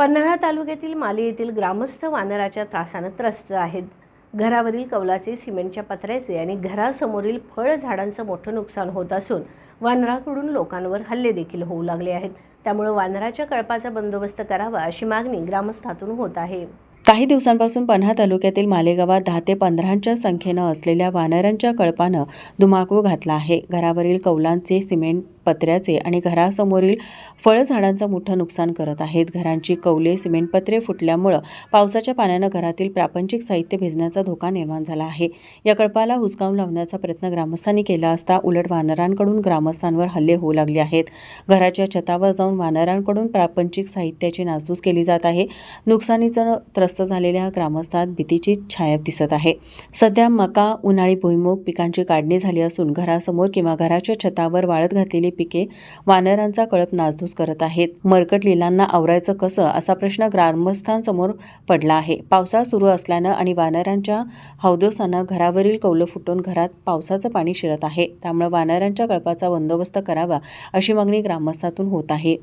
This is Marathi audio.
पन्हाळा तालुक्यातील माली येथील ग्रामस्थ वानराच्या त्रासानं त्रस्त आहेत. घरावरील कौलाचे सिमेंटच्या पत्र्याचे आणि घरासमोरील फळ झाडांचं मोठं नुकसान होत असून वानराकडून लोकांवर हल्ले देखील होऊ लागले आहेत. त्यामुळे वानराच्या कळपाचा बंदोबस्त करावा अशी मागणी ग्रामस्थातून होत आहे. काही दिवसांपासून पन्हा तालुक्यातील मालेगावात दहा ते पंधरांच्या संख्येनं असलेल्या वानरांच्या कळपानं धुमाकूळ घातला आहे. घरावरील कौलांचे सिमेंट पत्र्याचे आणि घरासमोरील फळझाडांचं मोठं नुकसान करत आहेत. घरांची कौले सिमेंट पत्रे फुटल्यामुळं पावसाच्या पाण्यानं घरातील प्रापंचिक साहित्य भिजण्याचा धोका निर्माण झाला आहे. या कळपाला हुसकावून लावण्याचा प्रयत्न ग्रामस्थांनी केला असता उलट वानरांकडून ग्रामस्थांवर हल्ले होऊ लागले आहेत. घराच्या छतावर जाऊन वानरांकडून प्रापंचिक साहित्याची नासधूस केली जात आहे. नुकसानीचं त्रस्त झालेल्या ग्रामस्थात भीतीची छाया दिसत आहे. सध्या मका उन्हाळी भुईमुग पिकांची काढणी झाली असून घरासमोर किंवा घराच्या छतावर वाळत घातलेली पिके वानरांचा कळप नासधूस करत आहेत. मरकट लिलांना आवरायचं कसं? असा प्रश्न ग्रामस्थांसमोर पडला आहे. पावसाळा सुरू असल्यानं आणि वानरांच्या हौदोसानं घरावरील कौलं फुटून घरात पावसाचं पाणी शिरत आहे. त्यामुळे वानरांच्या कळपाचा बंदोबस्त करावा अशी मागणी ग्रामस्थातून होत आहे.